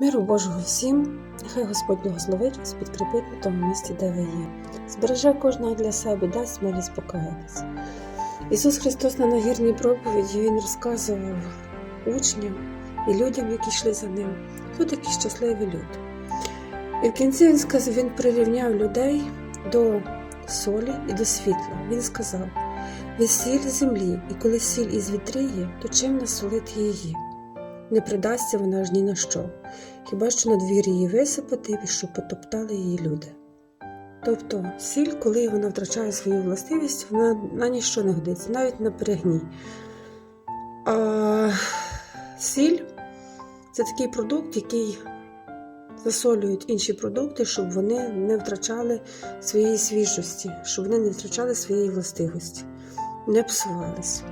Миру Божого всім, нехай Господь благословить вас, підкріпить на тому місці, де ви є. Збереже кожного для себе, дасть смелість покаятися. Ісус Христос на нагірній проповіді Він розказував учням і людям, які йшли за ним, хто такі щасливі люди. І в кінці він сказав, він прирівняв людей до солі і до світла. Він сказав: ви сіль землі, і коли сіль із вітріє, то чим насолити її? Не придасться вона ж ні на що, хіба що на двір її висипати, і щоб потоптали її люди. Тобто сіль, коли вона втрачає свою властивість, вона на ніщо не годиться, навіть на перегній. А сіль це такий продукт, який засолюють інші продукти, щоб вони не втрачали своєї свіжості, щоб вони не втрачали своєї властивості, не псувалися.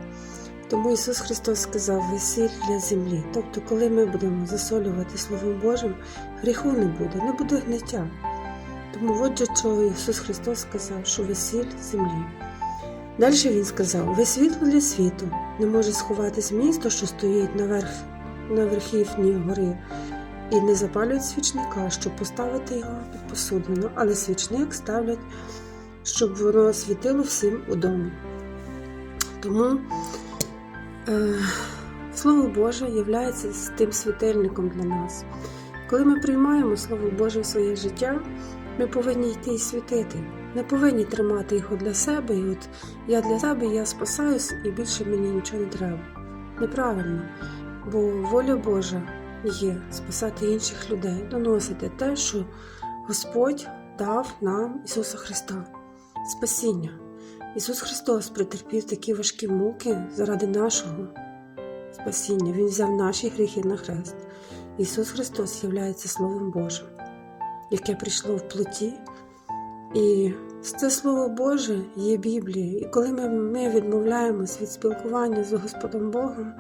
Тому Ісус Христос сказав ви сіль для землі. Тобто, коли ми будемо засолювати Словом Божим, гріху не буде, не буде гниття. Тому от же що Ісус Христос сказав, що ви сіль землі. Далі Він сказав: ви світло для світу, не може сховатись місто, що стоїть наверх, на верхівні гори, і не запалюють свічника, щоб поставити його під посудину, але свічник ставлять, щоб воно світило всім у домі. Тому Слово Боже є тим світильником для нас. Коли ми приймаємо Слово Боже в своє життя, ми повинні йти і світити. Не повинні тримати його для себе, і от я для себе, я спасаюсь, і більше мені нічого не треба. Неправильно, бо воля Божа є спасати інших людей, доносити те, що Господь дав нам Ісуса Христа, спасіння. Ісус Христос претерпів такі важкі муки заради нашого спасіння. Він взяв наші гріхи на хрест. Ісус Христос є Словом Божим, яке прийшло в плоті. І це Слово Боже є Біблія. І коли ми, ми відмовляємось від спілкування з Господом Богом,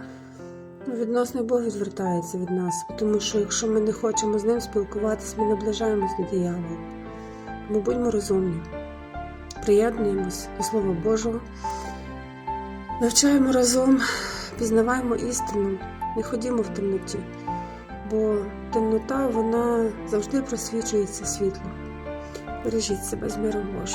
ну, відносний Бог відвертається від нас. Тому що якщо ми не хочемо з ним спілкуватися, ми наближаємось до диявола. Тому будьмо розумні приєднуємось до Слова Божого, навчаємо разом, пізнаваємо істину, не ходімо в темноті, бо темнота вона завжди просвічується світлом. Бережіть себе з миром Божим.